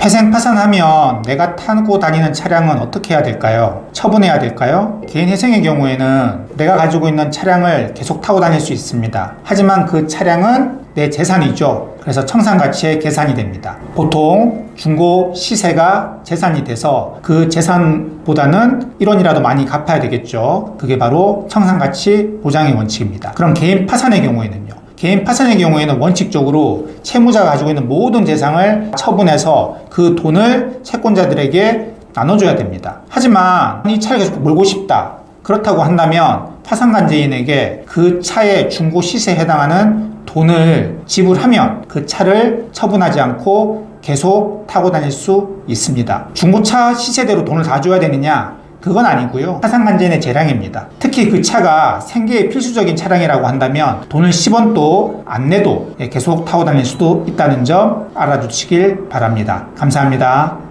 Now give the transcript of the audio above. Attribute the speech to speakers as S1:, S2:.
S1: 폐생 파산하면 내가 타고 다니는 차량은 어떻게 해야 될까요? 처분해야 될까요? 개인 회생의 경우에는 내가 가지고 있는 차량을 계속 타고 다닐 수 있습니다. 하지만 그 차량은 내 재산이죠. 그래서 청산가치의 계산이 됩니다. 보통 중고 시세가 재산이 돼서 그 재산보다는 1원이라도 많이 갚아야 되겠죠. 그게 바로 청산가치 보장의 원칙입니다. 그럼 개인 파산의 경우에는요. 개인 파산의 경우에는 원칙적으로 채무자가 가지고 있는 모든 재산을 처분해서 그 돈을 채권자들에게 나눠줘야 됩니다. 하지만 이 차를 계속 몰고 싶다. 그렇다고 한다면 파산관제인에게 그 차의 중고 시세에 해당하는 돈을 지불하면 그 차를 처분하지 않고 계속 타고 다닐 수 있습니다. 중고차 시세대로 돈을 다 줘야 되느냐? 그건 아니고요. 파산관제인의 재량입니다. 특히 그 차가 생계에 필수적인 차량이라고 한다면 돈을 10원도 안 내도 계속 타고 다닐 수도 있다는 점 알아두시길 바랍니다. 감사합니다.